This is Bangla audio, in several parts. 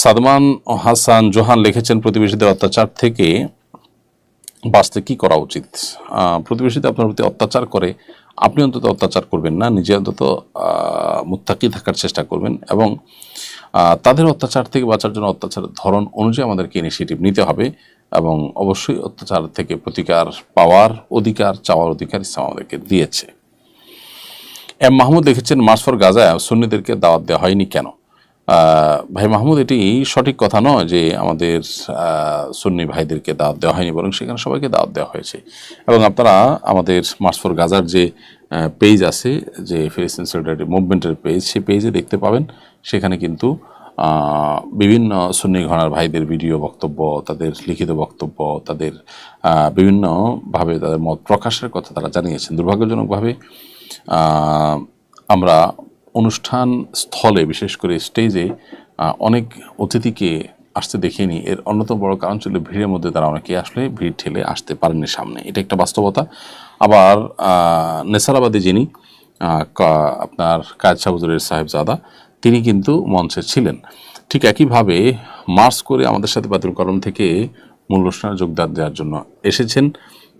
সাদমান হাসান জোহান লিখেছেন, প্রতিবেশীদের অত্যাচার থেকে বাঁচতে কি করা উচিত? প্রতিবেশীদের আপনার প্রতি অত্যাচার করে, আপনি অন্তত অত্যাচার করবেন না, নিজে অন্তত মুত্তাকি থাকার চেষ্টা করবেন এবং তাদের অত্যাচার থেকে বাঁচার জন্য অত্যাচারের ধরন অনুযায়ী আমাদেরকে ইনিশিয়েটিভ নিতে হবে এবং অবশ্যই অত্যাচার থেকে প্রতিকার পাওয়ার অধিকার, চাওয়ার অধিকার ইসলাম আমাদেরকে দিয়েছে। এম মাহমুদ লিখেছেন, মার্চ ফর গাজা সুন্নিদেরকে দাওয়াত দেওয়া হয়নি কেন? ভাই মাহমুদ, এটি সঠিক কথা নয় যে আমাদের সুন্নি ভাইদেরকে দাওয়াত দেওয়া হয়নি, বরং সেখানে সবাইকে দাওয়াত দেওয়া হয়েছে। এবং আপনারা আমাদের মার্চ ফর গাজার যে পেজ আছে, যে ফিলিস্তিন সলিডারিটি মুভমেন্টের পেজ সেই পেজে দেখতে পাবেন। সেখানে কিন্তু বিভিন্ন সুন্নি ঘরানার ভাইদের ভিডিও বক্তব্য, তাদের লিখিত বক্তব্য, তাদের বিভিন্নভাবে তাদের মত প্রকাশের কথা তারা জানিয়েছেন। দুর্ভাগ্যজনকভাবে আমরা অনুষ্ঠান স্থলে বিশেষ করে স্টেজে অনেক অতিথিকে আসতে দেখিনি। এর অন্যতম বড় কারণ ছিল ভিড়ের মধ্যে তারা অনেকে আসলে ভিড় ঠেলে আসতে পারেননি সামনে। এটা একটা বাস্তবতা। আবার নেসারাবাদী যিনি আপনার কায়দ সাহুজুরের সাহেবজাদা তিনি কিন্তু মঞ্চে ছিলেন। ঠিক একইভাবে মার্চ করে আমাদের সাথে বাদুল কলম থেকে মূল অনুষ্ঠানে যোগদান দেওয়ার জন্য এসেছেন।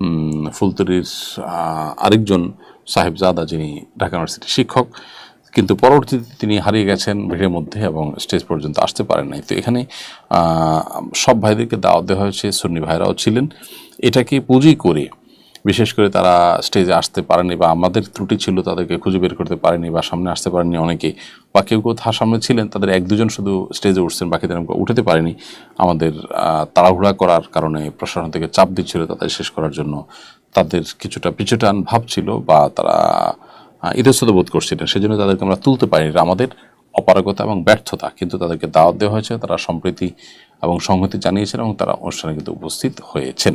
আহ, আরেকজন সাহেবজাদা যিনি ঢাকা ইউনিভার্সিটির শিক্ষক। কিন্তু পরবর্তীতে তিনি হারিয়ে গেছেন ভিড়ের মধ্যে এবং স্টেজ পর্যন্ত আসতে পারেন নাই। তো এখানে সব ভাইদেরকে দাওয়াত দেওয়া হয়েছে, সুন্নি ভাইরাও ছিলেন। এটাকে পুঁজি করে, বিশেষ করে তারা স্টেজে আসতে পারেনি বা আমাদের ত্রুটি ছিল তাদেরকে খুঁজে বের করতে পারেনি বা সামনে আসতে পারেনি অনেকে বা কেউ কেউ তার সামনে ছিলেন, তাদের এক দুজন শুধু স্টেজে উঠছেন, বাকিদের আমরা উঠতে পারেনি। আমাদের তাড়াহুড়া করার কারণে প্রশাসন থেকে চাপ দিচ্ছিল, তাদের শেষ করার জন্য তাদের কিছুটা পিছুটান ভাব ছিল বা তারা ইতস্তত বোধ করছিলেন সেজন্য তাদেরকে আমরা তুলতে এটা আমাদের অপারগতা এবং ব্যর্থতা, কিন্তু তাদেরকে দাওয়াত দেওয়া হয়েছে, তারা সম্প্রীতি এবং সংহতি জানিয়েছেন এবং তারা অনুষ্ঠানে কিন্তু উপস্থিত হয়েছেন।